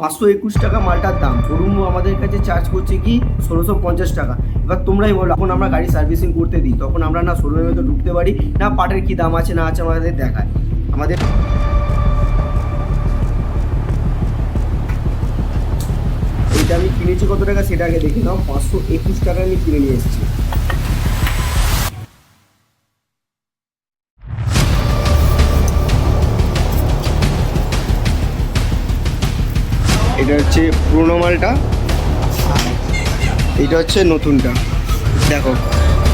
পাঁচশো একুশ টাকা মালটার দাম। তরুণ আমাদের কাছে চার্জ করছে কি? ষোলোশো পঞ্চাশ টাকা। এবার তোমরাই বলো এখন আমরা গাড়ি সার্ভিসিং করতে দিই, তখন আমরা না শোরুমের মধ্যে ঢুকতে পারি, না পাটের কি দাম আছে না আছে আমাদের দেখায়। আমাদের এটা আমি কিনেছি কত টাকা, সেটা আগে দেখে নাও। পাঁচশো একুশ টাকা আমি কিনে নিয়ে এসেছি। এটা হচ্ছে পুরোনো মালটা। এটা হচ্ছে নতুনটা। দেখো,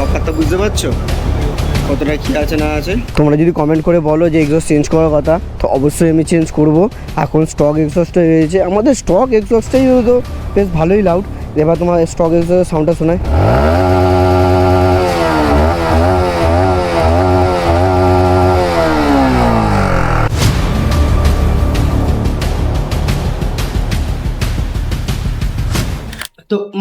অফারটা বুঝতে পারছ? কতটা কী আছে না আছে? তোমরা যদি কমেন্ট করে বলো যে এক্সস্ট চেঞ্জ করার কথা, তো অবশ্যই আমি চেঞ্জ করব। এখন স্টক এক্সস্টটাই রয়েছে। আমাদের স্টক এক্সস্টটাই হতো বেশ ভালোই লাউড এবার তোমার স্টক এক্সস্টের সাউন্ডটা শোনায়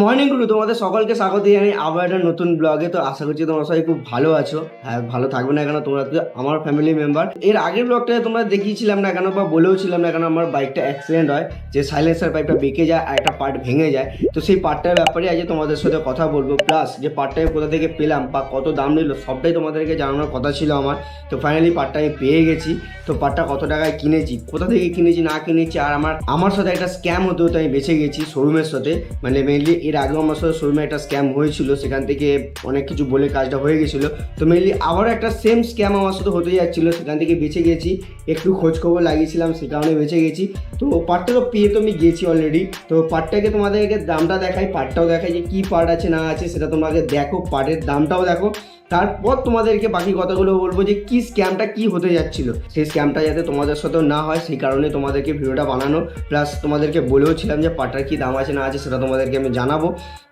মর্নিংগুলো তোমাদের সকলকে স্বাগত। জানাই আবার একটা নতুন ব্লগে তো আশা করছি তোমরা সবাই খুব ভালো আছো। হ্যাঁ ভালো থাকবে না কেন? তোমরা আমার ফ্যামিলি মেম্বার এর আগের ব্লগটায় তোমরা দেখিয়েছিলাম না কেন বা বলেও ছিলাম না কেন আমার বাইকটা অ্যাক্সিডেন্ট হয়, যে সাইলেন্সার পাইপটা বেঁকে যায় আর একটা পার্ট ভেঙে যায়। তো সেই পার্টটার ব্যাপারে আজ তোমাদের সাথে কথা বলব। প্লাস যে পার্টটা কোথা থেকে পেলাম বা কত দাম নিল, সবটাই তোমাদেরকে জানানোর কথা ছিল আমার। তো ফাইনালি পার্টটা আমি পেয়ে গেছি। তো পার্টটা কত টাকায় কিনেছি, কোথা থেকে কিনেছি, না কিনেছি, আর আমার আমার সাথে একটা স্ক্যাম হতে হতে আমি বেঁচে গেছি শোরুমের সাথে। মানে মেনলি এর আগেও আমার সাথে শোরুমে একটা স্ক্যাম হয়েছিল, সেখান থেকে অনেক কিছু বলে কাজটা হয়ে গেছিল। তো মেনলি আবারও একটা সেম স্ক্যাম আমার সাথে হতে যাচ্ছিল, সেখান থেকে বেঁচে গেছি, একটু খোঁজখবর লাগিয়েছিলাম, সে কারণে বেঁচে গেছি। তো পার্টটা তো পেয়ে তো আমি গেছি অলরেডি তো পার্টটাকে তোমাদেরকে দামটা দেখাই পার্টটাও দেখাই যে কী পার্ট আছে, না আছে, সেটা তোমাকে দেখো পার্টের দামটাও দেখো। তারপর তোমাদেরকে বাকি কথাগুলো বলব যে কি স্ক্যামটা কি হতে যাচ্ছিল। সেই স্ক্যামটা যাতে তোমাদের সাথেও না হয়, সেই কারণে তোমাদেরকে ভিডিওটা বানানো। প্লাস তোমাদেরকে বলেও ছিলাম যে পাটটার কি দাম আছে না আছে সেটা তোমাদেরকে আমি জানাব।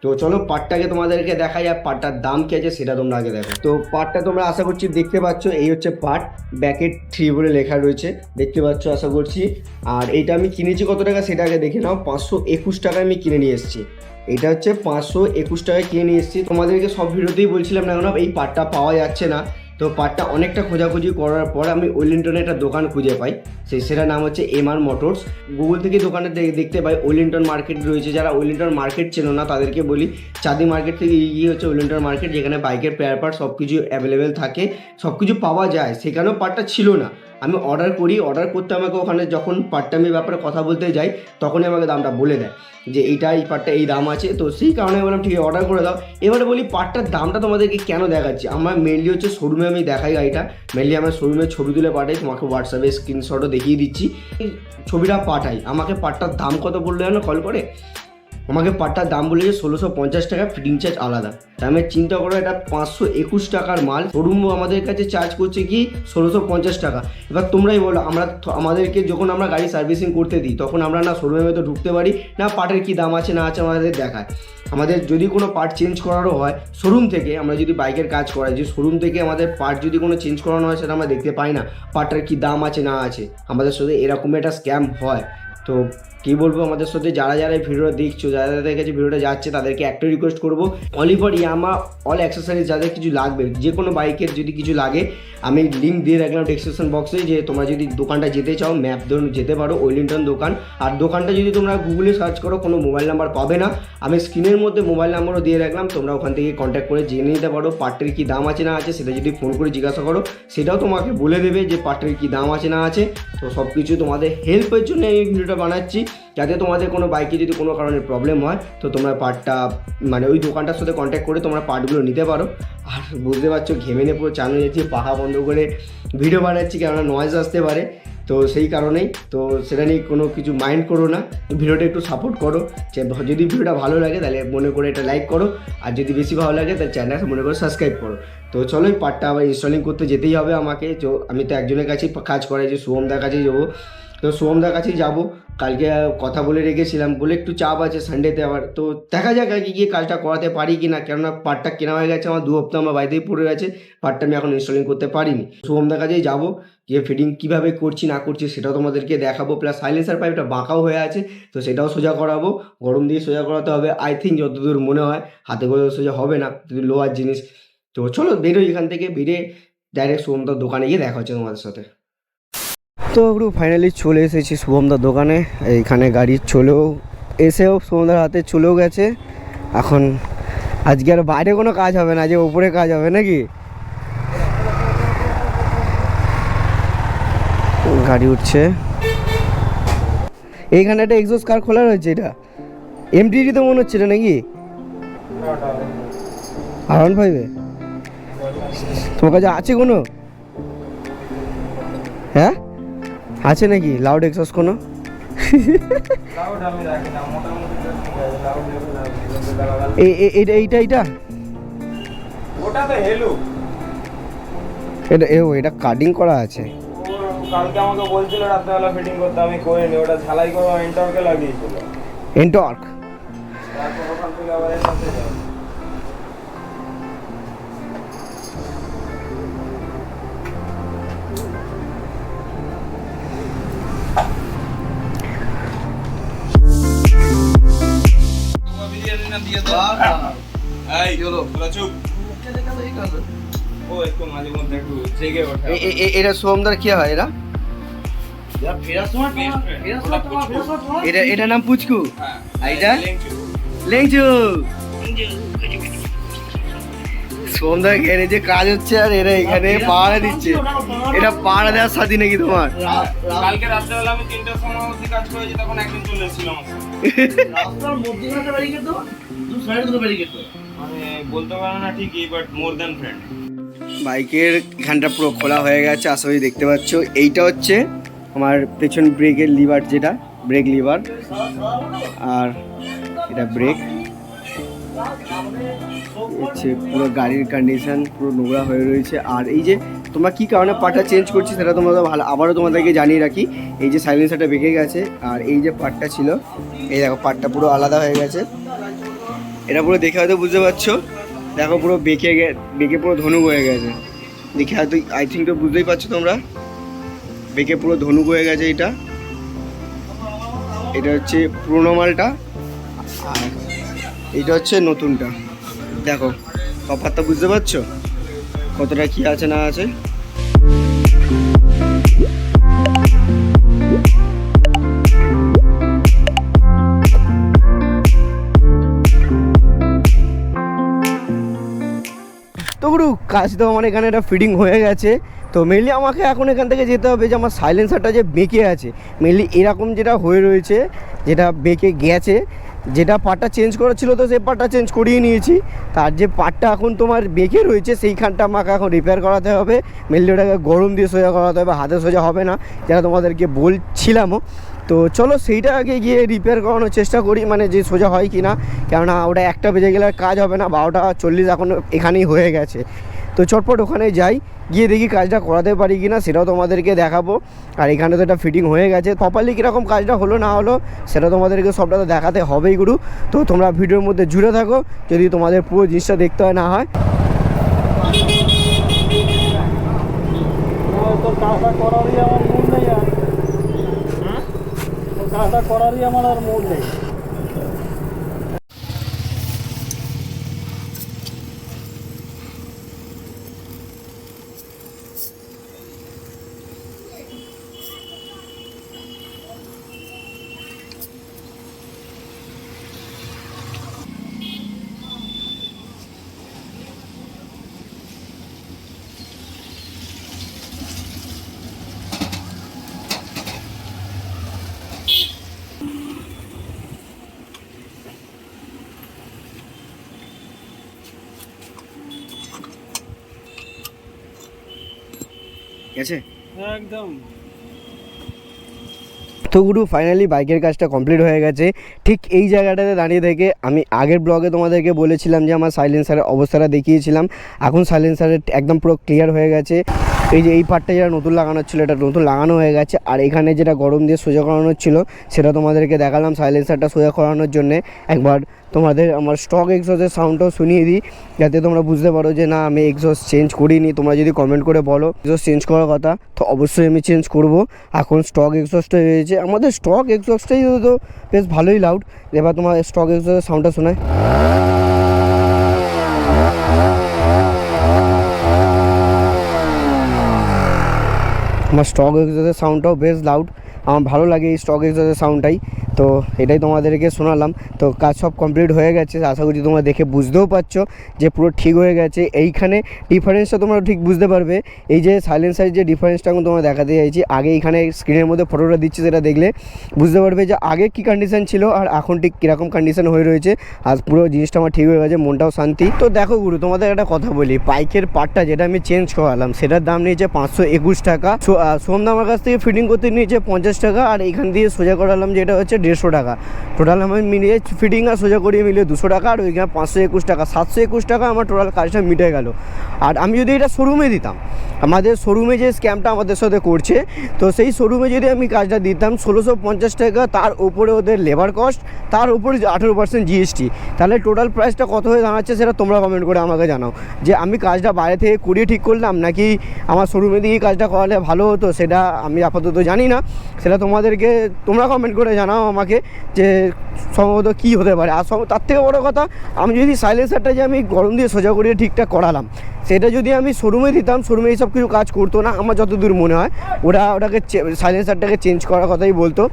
তো চলো পাটটাকে তোমাদেরকে দেখাই আর পাটটার দাম কি আছে সেটা তোমরা আগে দেখো। তো পাটটা তোমরা আশা করছি দেখতে পাচ্ছ, এই হচ্ছে পাট। ব্যাকেট থ্রি বলে লেখা রয়েছে, দেখতে পাচ্ছ আশা করছি। আর এইটা আমি কিনেছি কত টাকা সেটা আগে দেখে নাও, পাঁচশো একুশ টাকায় আমি কিনে নিয়ে এসেছি। এটা হচ্ছে পাঁচশো একুশ টাকায় কিনে নিয়ে এসেছি। তোমাদেরকে সব ভিডিওতেই বলছিলাম না কেন, এই পাটটা পাওয়া যাচ্ছে না। তো পাটটা অনেকটা খোঁজাখুঁজি করার পর আমি ওয়েলিংটনে একটা দোকান খুঁজে পাই। সেই সেটার নাম হচ্ছে এম আর মোটরস। গুগল থেকে দোকানে দেখতে পাই, ওয়েলিংটন মার্কেট রয়েছে। যারা ওয়েলিংটন মার্কেট চেনো না, তাদেরকে বলি, চাঁদি মার্কেট থেকে গিয়ে হচ্ছে ওয়েলিংটন মার্কেট, যেখানে বাইকের পেয়ার পার্ট সব কিছু অ্যাভেলেবেল থাকে সব কিছু পাওয়া যায়। সেখানেও পাটটা ছিল না। আমি অর্ডার করি অর্ডার করতে আমাকে ওখানে যখন পার্টটা আমি ব্যাপারে কথা বলতে যাই, তখনই আমাকে দামটা বলে দেয় যে এইটা, এই পার্টটা এই দাম আছে। তো সেই কারণে বললাম, ঠিক আছে অর্ডার করে দাও। এবারে বলি পার্টটার দামটা তোমাদেরকে কেন দেখাচ্ছি? আমার মেনলি হচ্ছে শোরুমে আমি দেখাই গাড়িটা। মেনলি আমার শোরুমে ছবি তুলে পাঠাই, তোমাকে হোয়াটসঅ্যাপে স্ক্রিনশটও দেখিয়ে দিচ্ছি। ছবিটা পাঠাই। আমাকে পার্টটার দাম কত বলল যেন কল করে? আমাকে পাটটার দাম বলেছে ষোলোশো পঞ্চাশ টাকা ফিটিং চার্জ আলাদা। তা আমি চিন্তা করো, এটা পাঁচশো একুশ টাকার মাল। শোরুম আমাদের কাছে চার্জ করছে কি ষোলোশো পঞ্চাশ টাকা। এবার তোমরাই বলো, আমরা আমাদেরকে যখন আমরা গাড়ি সার্ভিসিং করতে দিই, তখন আমরা না শোরুমের মধ্যে ঢুকতে পারি, না পার্টের কি দাম আছে না আছে আমাদের দেখায়। আমাদের যদি কোনো পার্ট চেঞ্জ করারও হয় শোরুম থেকে আমরা যদি বাইকের কাজ করাই, যে শোরুম থেকে আমাদের পার্ট যদি কোনো চেঞ্জ করানো হয়, সেটা আমরা দেখতে পাই না পার্টটার কি দাম আছে না আছে। আমাদের সাথে এরকম একটা স্ক্যাম হয়। তো কী বলব, আমাদের সাথে যারা যারা এই ভিডিওটা দেখছ, যারা যাদের কাছে ভিডিওটা যাচ্ছে, তাদেরকে একটা রিকোয়েস্ট করব। অলিভার ইয়ামা অল অ্যাক্সেসারিজ যাদের কিছু লাগবে, যে কোনো বাইকের যদি কিছু লাগে, আমি লিঙ্ক দিয়ে রাখলাম ডেসক্রিপশন বক্সে যে তোমরা যদি দোকানটা যেতে চাও ম্যাপ ধরুন, যেতে পারো ওয়েলিংটন দোকান। আর দোকানটা যদি তোমরা গুগলে সার্চ করো, কোনো মোবাইল নাম্বার পাবে না। আমি স্ক্রিনের মধ্যে মোবাইল নাম্বারও দিয়ে রাখলাম, তোমরা ওখান থেকে কন্ট্যাক্ট করে জেনে নিতে পারো পার্টের কী দাম আছে না আছে, সেটা যদি ফোন করে জিজ্ঞাসা করো, সেটাও তোমাকে বলে দেবে যে পার্টের কী দাম আছে না আছে। তো সব কিছু তোমাদের হেল্পের জন্য এই ভিডিওটা বানাচ্ছি। যাতে তোমাদের কোনো বাইকে যদি কোনো কারণে প্রবলেম হয়, তো তোমরা পার্টটা মানে ওই দোকানটার সাথে কন্ট্যাক্ট করে তোমরা পার্টগুলো নিতে পারো। আর বুঝতে পারছ, ঘেমে নিয়ে পুরো হয়ে যাচ্ছি, পাখা বন্ধ করে ভিডিও বানাচ্ছি, কেননা নয়েজ আসতে পারে। তো সেই কারণেই, তো সেটা নিয়ে কোনো কিছু মাইন্ড করো না। ভিডিওটা একটু সাপোর্ট করো। যদি ভিডিওটা ভালো লাগে, তাহলে মনে করে এটা লাইক করো। আর যদি বেশি ভালো লাগে, তাহলে চ্যানেলটা মনে করে সাবস্ক্রাইব করো। তো চলো, এই পার্টটা আবার ইনস্টলিং করতে যেতেই হবে আমাকে। তো আমি তো একজনের কাছেই কাজ করাই, যে শুভমদার কাছেই যাব। তো শুভমদার কাছেই যাব। কালকে কথা বলে রেখেছিলাম, বলে একটু চাপ আছে সানডেতে আবার। তো দেখা যাক আর কি গিয়ে কাজটা করাতে পারি কি না কেননা পার্টটা কেনা হয়ে গেছে, আমার দু হপ্তাহ আমার বাড়িতেই পড়ে গেছে পার্টটা আমি এখন ইনস্টলিং করতে পারিনি। শুভমদার কাছেই যাব, গিয়ে ফিটিং কীভাবে করছি, না করছি সেটাও তোমাদেরকে দেখাবো প্লাস সাইলেন্সার পাইপটা বাঁকাও হয়ে আছে, তো সেটাও সোজা করাবো। গরম দিয়ে সোজা করাতে হবে আই থিঙ্ক যতদূর মনে হয়, হাতে করে সোজা হবে না, যদি লোয়ার জিনিস। তো চলো বেরোই এখান থেকে, বেরিয়ে ডাইরেক্ট শুভমদার দোকানে গিয়ে দেখা হচ্ছে তোমাদের সাথে। তো পুরো ফাইনালি চলে এসেছি শুভমদার দোকানে। এইখানে গাড়ি চলেও এসেও শুভমদার হাতে চলেও গেছে। এখন আজকে আর বাইরে কোনো কাজ হবে না যে ওপরে কাজ হবে নাকি? গাড়ি উঠছে। এইখানে একটা এক্সোস কার খোলা রয়েছে এটা। এমটিডি তো মনে হচ্ছে এটা নাকি? আর ওয়ান ফাইভে তোমার কাছে আছে কোনো? আছে নাকি? লাউড এক্সস কোনো? এইটা এইটা এইটা? ওটা তো হেলু এটা কাটিং করা আছে। কালকে আমাকে বলছিল রাত্রেবেলা ফিটিং করতে আমি করিনি ওটা ঝালাই করে এন্টারকে লাগিয়েছিল এন্টর্ক তারপর ওখান থেকে আবার এর সাথে এই তোরা চুপ। ও একটু মাঝে মধ্যে একটু জেগে ওঠে। এটা সোমদার কি হয় এরা? এটা এটা নাম পুচকু। হ্যাঁ এটা? লেংচু। ঘেরে যে কাজ হচ্ছে আর এরা এখানে পাহাড়া দিচ্ছে। এটা পাহাড়া দেওয়ার সাথী নাকি তোমার? কালকে রাত্রেবেলা আমি তিনটার সময় অবধি কাজ করেছি তখন একদিন চলে এসেছিল আমার সাথে। মানে বলতে পারো না ঠিকই বাট মোর দ্যান ফ্রেন্ড বাইকের এখানটা পুরো খোলা হয়ে গেছে আশা করি দেখতে পাচ্ছ। এইটা হচ্ছে আমার পেছন ব্রেকের লিভার যেটা ব্রেক লিভার। আর এটা ব্রেক। হচ্ছে পুরো গাড়ির কন্ডিশন পুরো নোংরা হয়ে রয়েছে। আর এই যে তোমরা কী কারণে পার্টটা চেঞ্জ করছি সেটা তোমাদের ভালো আবারও তোমাদেরকে জানিয়ে রাখি। এই যে সাইলেন্সারটা বেঁকে গেছে আর এই যে পার্টটা ছিল এই দেখো পার্টটা পুরো আলাদা হয়ে গেছে। এটা পুরো দেখে হয়তো বুঝতে পারছ। দেখো পুরো বেঁকে গে বেঁকে পুরো ধনুক হয়ে গেছে। দেখে হয়তো আই থিঙ্ক তো বুঝতেই পারছ তোমরা। বেঁকে পুরো ধনুক হয়ে গেছে এটা। এটা হচ্ছে পুরোনো মালটা। আর এইটা হচ্ছে নতুনটা। দেখো, তফাৎটা বুঝতে পারছ? কতটা কি আছে না আছে? গুরু, কাজ তো আমার এখানে একটা ফিটিং হয়ে গেছে। তো মেনলি আমাকে এখন এখান থেকে যেতে হবে যে আমার সাইলেন্সারটা যে বেঁকে আছে। মেনলি এরকম যেটা হয়ে রয়েছে, যেটা বেঁকে গেছে যেটা পার্টটা চেঞ্জ করা ছিল তো সেই পার্টটা চেঞ্জ করিয়ে নিয়েছি। তার যে পার্টটা এখন তোমার বেঁকে রয়েছে, সেইখানটা আমাকে এখন রিপেয়ার করাতে হবে। মেনলি ওটাকে গরম দিয়ে সোজা করাতে হবে, হাতে সোজা হবে না, যেটা তোমাদেরকে বলছিলামও। তো চলো সেইটা আগে গিয়ে রিপেয়ার করানোর চেষ্টা করি মানে যে সোজা হয় কি না কেননা ওটা একটা বেজে গেলে কাজ হবে না, বারোটা চল্লিশ এখন এখানেই হয়ে গেছে। তো চটপট ওখানে যাই গিয়ে দেখি কাজটা করাতে পারি কি না সেটাও তোমাদেরকে দেখাবো। আর এখানে তো একটা ফিটিং হয়ে গেছে। প্রপারলি কীরকম কাজটা হলো না হলো সেটা তোমাদেরকে সবটা তো দেখাতে হবেই গুরু। তো তোমরা ভিডিওর মধ্যে জুড়ে থাকো যদি তোমাদের পুরো জিনিসটা দেখতে হয় না হয়। কাজটা করারই আমার মুড নেই আর। তোর কাজটা করারই আমার আর মুড নেই। আছে একদম। তো গুরু ফাইনালি বাইকের কাজটা কমপ্লিট হয়ে গেছে। ঠিক এই জায়গাটাতে দাঁড়িয়ে থেকে আমি আগের ব্লগে তোমাদেরকে বলেছিলাম যে আমার সাইলেন্সারের অবস্থাটা দেখিয়েছিলাম। এখন সাইলেন্সারের একদম পুরো ক্লিয়ার হয়ে গেছে। এই যে এই পার্টটা যেটা নতুন লাগানোর ছিল, এটা নতুন লাগানো হয়ে গেছে। আর এখানে যেটা গরম দিয়ে সোজা করানোর ছিল, সেটা তোমাদেরকে দেখালাম সাইলেন্সারটা সোজা করানোর জন্যে। একবার তোমাদের আমার স্টক এক্সসের সাউন্ডটাও শুনিয়ে দিই, যাতে তোমরা বুঝতে পারো যে, না, আমি এক্সস চেঞ্জ করিনি। তোমরা যদি কমেন্ট করে বলো এক্সস চেঞ্জ করার কথা, তো অবশ্যই আমি চেঞ্জ করব। এখন স্টক এক্সসটা হয়েছে। আমাদের স্টক এক্সসটাই তো বেশ ভালোই লাউড এবার তোমার স্টক এক্সসের সাউন্ডটা শোনায় আমার স্টক এক্সোসের সাউন্ডটাও বেশ লাউড আমার ভালো লাগে এই স্টক এক্সোসের সাউন্ডটাই তো এটাই তোমাদেরকে শোনালাম। তো কাজ সব কমপ্লিট হয়ে গেছে। আশা করছি তোমরা দেখে বুঝতেও পারছ যে পুরো ঠিক হয়ে গেছে। এইখানে ডিফারেন্সটা তোমরা ঠিক বুঝতে পারবে। এই যে সাইলেন্সারের যে ডিফারেন্সটা আমি তোমার দেখাতে চাইছি আগে এখানে স্ক্রিনের মধ্যে ফটোটা দিচ্ছে সেটা দেখলে বুঝতে পারবে যে আগে কী কন্ডিশন ছিল আর এখন ঠিক কীরকম কন্ডিশন হয়ে রয়েছে। আর পুরো জিনিসটা আমার ঠিক হয়ে গেছে মনটাও শান্তি। তো দেখো গুরু তোমাদের একটা কথা বলি বাইকের পার্টটা যেটা আমি চেঞ্জ করালাম সেটার দাম নিয়েছে পাঁচশো একুশ টাকা। সো- আহ, সোমদা আমার কাছ থেকে ফিটিং করতে নিয়েছে পঞ্চাশ টাকা আর এখান দিয়ে সোজা করালাম যেটা হচ্ছে দেড়শো টাকা। টোটাল আমার মিলিয়ে ফিটিং আর সোজা করিয়ে মিলিয়ে দুশো টাকা আর ওইখানে পাঁচশো একুশ টাকা, সাতশো একুশ টাকা আমার টোটাল কাজটা মিটে গেল। আর আমি যদি এটা শোরুমে দিতাম, আমাদের শোরুমে যে স্ক্যামটা আমাদের সাথে করছে, তো সেই শোরুমে যদি আমি কাজটা দিতাম ষোলোশো পঞ্চাশ টাকা, তার উপরে ওদের লেবার কস্ট তার উপরে আঠেরো পার্সেন্ট জিএসটি তাহলে টোটাল প্রাইসটা কত হয়ে দাঁড়াচ্ছে সেটা তোমরা কমেন্ট করে আমাকে জানাও। যে আমি কাজটা বাইরে থেকে করিয়ে ঠিক করলাম, নাকি আমার শোরুমে দিয়ে কাজটা করালে ভালো হতো, সেটা আমি আপাতত জানি না। সেটা তোমাদেরকে, তোমরা কমেন্ট করে জানাও আমাকে যে সম্ভবত কী হতে পারে। আর তার থেকে বড়ো কথা, আমি যদি সাইলেন্সারটা যে আমি গরম দিয়ে সোজা করিয়ে ঠিকঠাক করালাম, সেটা যদি আমি শোরুমে দিতাম শোরুমে এইসব কিছু কাজ করতো না, আমার যতদূর মনে হয়, ওরা ওটাকে সাইলেন্সারটাকে চেঞ্জ করার কথাই বলতো।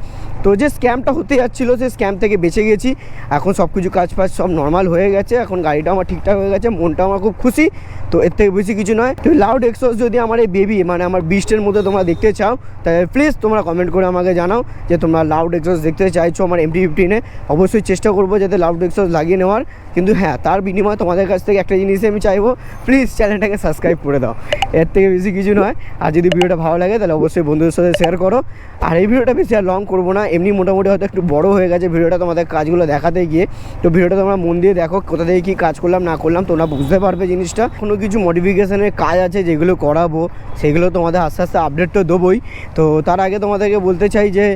তো যে স্ক্যামটা হতে যাচ্ছিল, সেই স্ক্যাম থেকে বেঁচে গেছি। এখন সব কিছু কাজ ফাজ সব নর্মাল হয়ে গেছে। এখন গাড়িটা আমার ঠিকঠাক হয়ে গেছে মনটা আমার খুব খুশি। তো এর থেকে বেশি কিছু নয়। তো লাউড এক্সোস যদি আমার এই বেবি মানে আমার বিস্টের মধ্যে তোমরা দেখতে চাও, তাহলে প্লিজ তোমরা কমেন্ট করে আমাকে জানাও যে তোমরা লাউড এক্সোস দেখতে চাইছো আমার এমটি ফিফটিনে অবশ্যই চেষ্টা করব যাতে লাউড এক্সোস লাগিয়ে নেওয়ার। কিন্তু হ্যাঁ তার বিনিময়ে তোমাদের কাছ থেকে একটা জিনিসই আমি চাইব। প্লিজ চ্যানেলটাকে সাবস্ক্রাইব করে দাও। এর থেকে বেশি কিছু নয়। আর যদি ভিডিওটা ভালো লাগে, তাহলে অবশ্যই বন্ধুদের সাথে শেয়ার করো। আর এই ভিডিওটা বেশি আর লং করব না। এমনি মোটামুটি হয়তো একটু বড় হয়ে গেছে ভিডিওটা তোমাদের কাজগুলো দেখাতে গিয়ে। তো ভিডিওটা তোমরা মন দিয়ে দেখো কোথা থেকে কী কাজ করলাম, না করলাম, তোমরা বুঝতে পারবে জিনিসটা। কোনো কিছু মডিফিকেশনের কাজ আছে যেগুলো করাবো, সেগুলো তোমাদের আস্তে আস্তে আপডেট তো দেবোই। তো তার আগে তোমাদেরকে বলতে চাই যে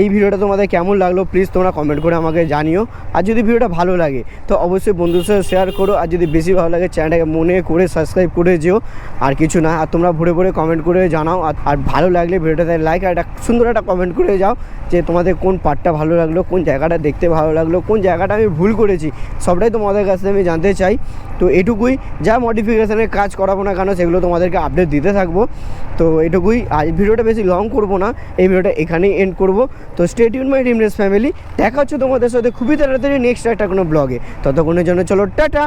এই ভিডিওটা তোমাদের কেমন লাগল প্লিজ তোমরা কমেন্ট করে আমাকে জানিও। আর যদি ভিডিওটা ভালো লাগে, তো অবশ্যই বন্ধুদের সাথে শেয়ার করো। আর যদি বেশি ভালো লাগে চ্যানেলটাকে মনে করে সাবস্ক্রাইব করে যেও। আর কিছু না, আর তোমরা ভরে ভরে কমেন্ট করে জানাও। আর আর ভালো লাগলে ভিডিওটাতে লাইক আর একটা সুন্দর একটা কমেন্ট করে যাও, যে তোমাদের কোন পার্টটা ভালো লাগল, কোন জায়গাটা দেখতে ভালো লাগল, কোন জায়গাটা আমি ভুল করেছি, সবটাই তোমাদের কাছ থেকে আমি জানতে চাই। তো এটুকুই, যা মডিফিকেশানের কাজ করাবো না কেন, সেগুলো তোমাদেরকে আপডেট দিতে থাকব। তো এটুকুই আজ ভিডিওটা বেশি লং করব না, এই ভিডিওটা এখানেই এন্ড করব। তো স্টেট ইউন মাই ডিমরেস ফ্যামিলি দেখা হচ্ছে তোমাদের সাথে খুবই তাড়াতাড়ি নেক্সট একটা কোনো ব্লগে ততক্ষণের জন্য চলো, টাটা!